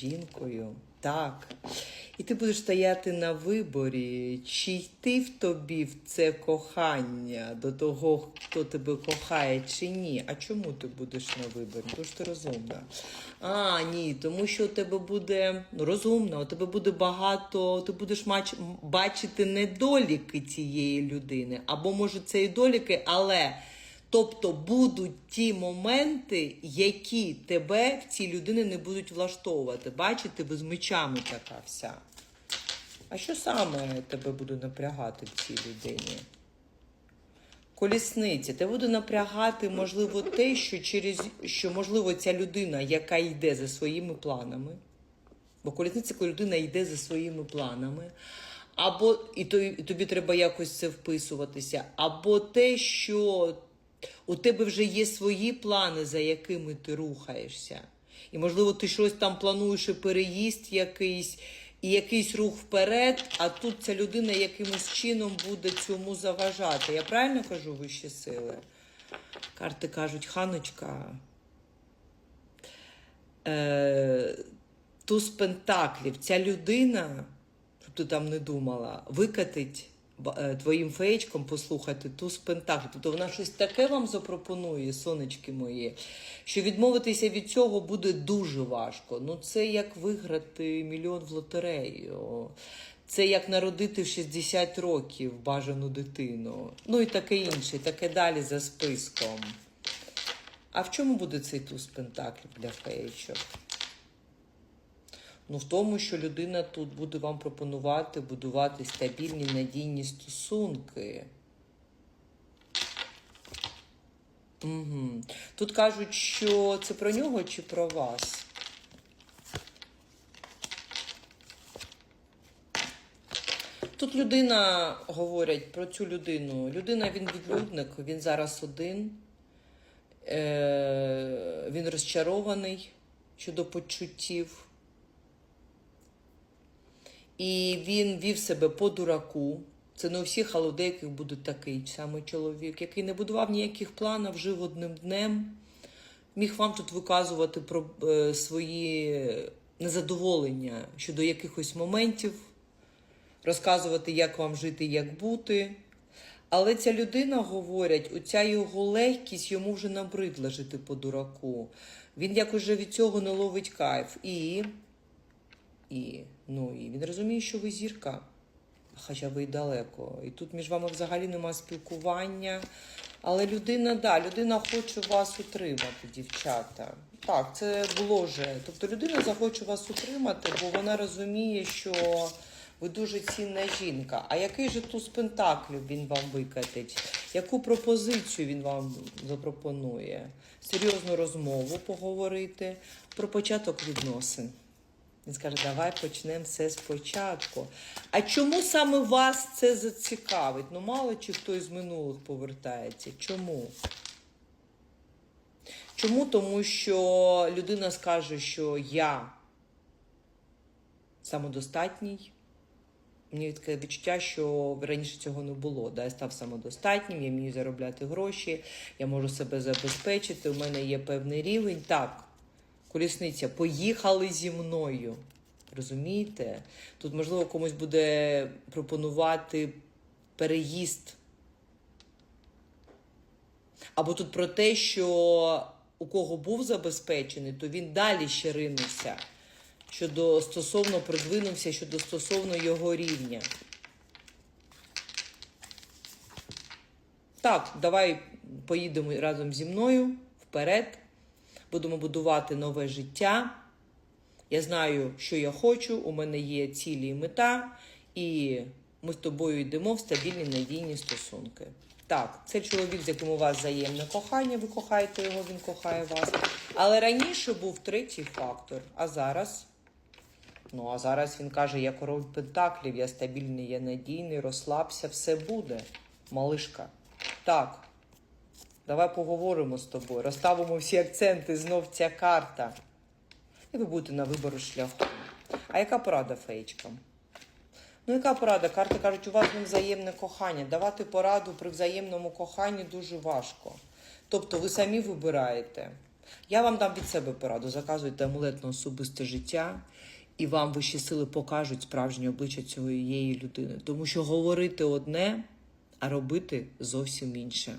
жінкою. Так. І ти будеш стояти на виборі, чи йти в тобі в це кохання до того, хто тебе кохає, чи ні. А чому ти будеш на виборі? Що ти розумна. А, ні, тому що у тебе буде ну, розумна, у тебе буде багато, ти будеш мач, бачити недоліки цієї людини. Або може це і доліки, але. Тобто будуть ті моменти, які тебе в цій людини не будуть влаштовувати. Бачите, ви з мечами така вся. А що саме тебе буде напрягати в цій людині? Колісниці, тебе буде напрягати, можливо, те, що через що, можливо, ця людина, яка йде за своїми планами, бо колісниця, коли людина йде за своїми планами, або і тобі треба якось це вписуватися, або те, що у тебе вже є свої плани, за якими ти рухаєшся. І, можливо, ти щось там плануєш і переїзд якийсь, і якийсь рух вперед, а тут ця людина якимось чином буде цьому заважати. Я правильно кажу вищі сили? Карти кажуть, ханочка. Е, туз пентаклів. Ця людина, щоб ти там не думала, викатить твоїм феєчком послухати туз пентаклів. Тобто вона щось таке вам запропонує, сонечки мої, що відмовитися від цього буде дуже важко. Ну, це як виграти мільйон в лотерею. Це як народити в 60 років бажану дитину. Ну і таке інше, таке далі за списком. А в чому буде цей туз пентаклів для феєчок? Ну, в тому, що людина тут буде вам пропонувати будувати стабільні надійні стосунки. Угу. Тут кажуть, що це про нього чи про вас? Тут людина, говорять про цю людину. Людина він відлюдник, він зараз один. Е, він розчарований щодо почуттів. І він вів себе по дураку. Це не у всіх, але у деяких буде такий саме чоловік, який не будував ніяких планів, жив одним днем. Міг вам тут виказувати про е, свої незадоволення щодо якихось моментів, розказувати, як вам жити, як бути. Але ця людина, говорять, оця його легкість йому вже набридла жити по дураку. Він якось вже від цього не ловить кайф. І і, ну, і він розуміє, що ви зірка, хоча ви й далеко. І тут між вами взагалі нема спілкування. Але людина, да, людина хоче вас утримати, дівчата. Так, це було вже. Тобто людина захоче вас утримати, бо вона розуміє, що ви дуже цінна жінка. А який же туз пентаклів він вам викатить? Яку пропозицію він вам запропонує? Серйозну розмову поговорити про початок відносин. Він скаже, давай почнемо все спочатку. А чому саме вас це зацікавить? Ну, мало чи хто із минулих повертається. Чому? Чому? Тому що людина скаже, що я самодостатній. Мені таке відчуття, що раніше цього не було. Да? Я став самодостатнім, я вмію заробляти гроші, я можу себе забезпечити, у мене є певний рівень. Так, колісниця, поїхали зі мною. Розумієте? Тут, можливо, комусь буде пропонувати переїзд. Або тут про те, що у кого був забезпечений, то він далі ще ринувся щодо стосовно продвинувся щодо стосовно його рівня. Так, давай поїдемо разом зі мною вперед. Будемо будувати нове життя. Я знаю, що я хочу, у мене є цілі і мета, і ми з тобою йдемо в стабільні надійні стосунки. Так, це чоловік, з яким у вас взаємне кохання, ви кохаєте його, він кохає вас. Але раніше був третій фактор, а зараз. Ну, а зараз він каже: я король пентаклів, я стабільний, я надійний, розслабся, все буде, малишка. Так, давай поговоримо з тобою, розставимо всі акценти, знов ця карта. І ви будете на вибору шляху. А яка порада феєчкам? Ну, яка порада? Карти кажуть, у вас не взаємне кохання. Давати пораду при взаємному коханні дуже важко. Тобто ви самі вибираєте. Я вам дам від себе пораду. Заказуйте амулет на особисте життя, і вам вищі сили покажуть справжнє обличчя цієї людини. Тому що говорити одне, а робити зовсім інше.